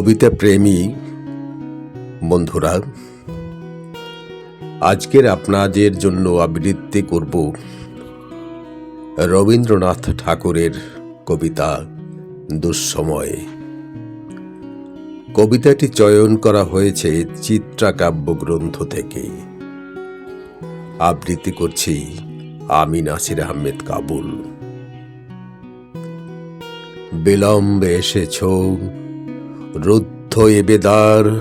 কবিতা প্রেমী। বন্ধুরা, আজকের আপনাদের জন্য আবৃত্তি করব রবীন্দ্রনাথ ঠাকুরের কবিতা দুঃসময়। কবিতাটি চয়ন করা হয়েছে চিত্রাকাব্য গ্রন্থ থেকে। আবৃত্তি করছি আমি নাসির আহমেদ কাবুল। বিলম্বে এসেছ রুদ্ধ এ বেদার,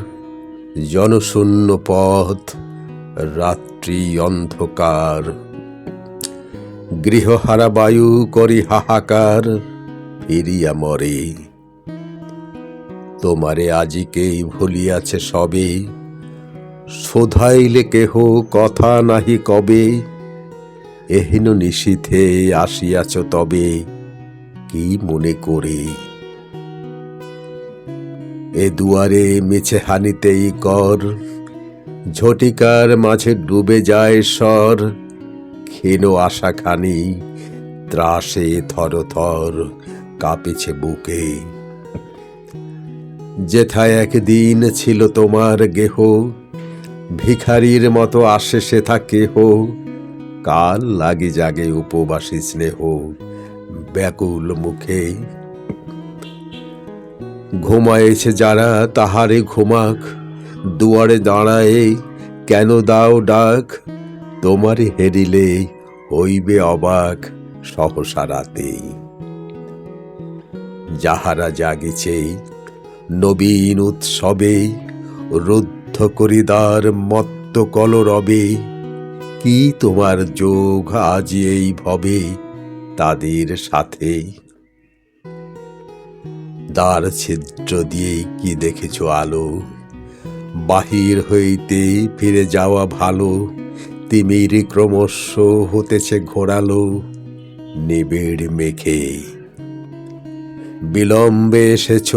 জনশূন্য পথ, রাত্রি অন্ধকার। গৃহহারা বায়ু করি হাহাকার, ফিরিয়া মরে। তোমারে আজিকেই ভুলিয়াছে সবে, শোধাইলে কেহ কথা নাহি কবে, এহেন নিশীথে আসিয়াছ তবে, কি মনে করে? এ দুয়ারে মিছে হানিতেই কর। ঝটিকার মাঝে ডুবে যায় স্বর। ক্ষীণ আশাখানি ত্রাসে থর থর কাঁপিছে বুকে। যেথায় একদিন ছিল তোমার গেহ, ভিখারির মতো আসে সেথা কেহ। কাল লাগি জাগে উপবাসী স্নেহ, ব্যাকুল মুখে ঘুমায়েছে যারা, তাহারে ঘুমাক। দুয়ারে দাঁড়ায়ে, কেন দাও ডাক? তোমারে হেরিলে হইবে অবাক সহসা রাতে যাহারা জাগিছে, নবীন উৎসবে, রুদ্ধ করিদার মত্ত কলরবে, কি তোমার যোগ আজ এই ভবে তাদের সাথে? দ্বার ছিদ্র দিয়ে কি দেখেছ আলো? বাহির হইতে ফিরে যাওয়া ভালো, তিমির ক্রমশ হতেছে ঘোরালো, নিবিড় মেঘে। বিলম্বে এসেছ,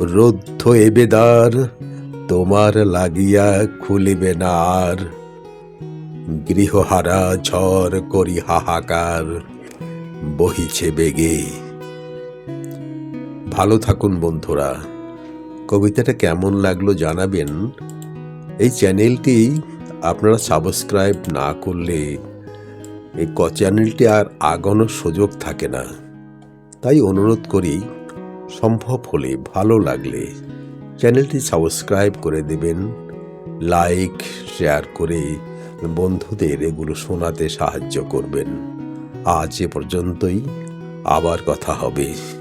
রুদ্ধ এবেদার তোমার লাগিয়া খুলিবে না আর। গৃহহারা ঝড় করি হাহাকার, বহিছে বেগে। ভালো থাকুন বন্ধুরা। কবিতাটা কেমন লাগল জানাবেন। এই চ্যানেলটি আপনারা সাবস্ক্রাইব না করলে এই ক চ্যানেলটি আর আগানোর সুযোগ থাকে না। তাই অনুরোধ করি, সম্ভব হলে ভালো লাগলে চ্যানেলটি সাবস্ক্রাইব করে দেবেন। লাইক, শেয়ার করে বন্ধুদের এগুলো শোনাতে সাহায্য করবেন। আজ এ পর্যন্তই, আবার কথা হবে।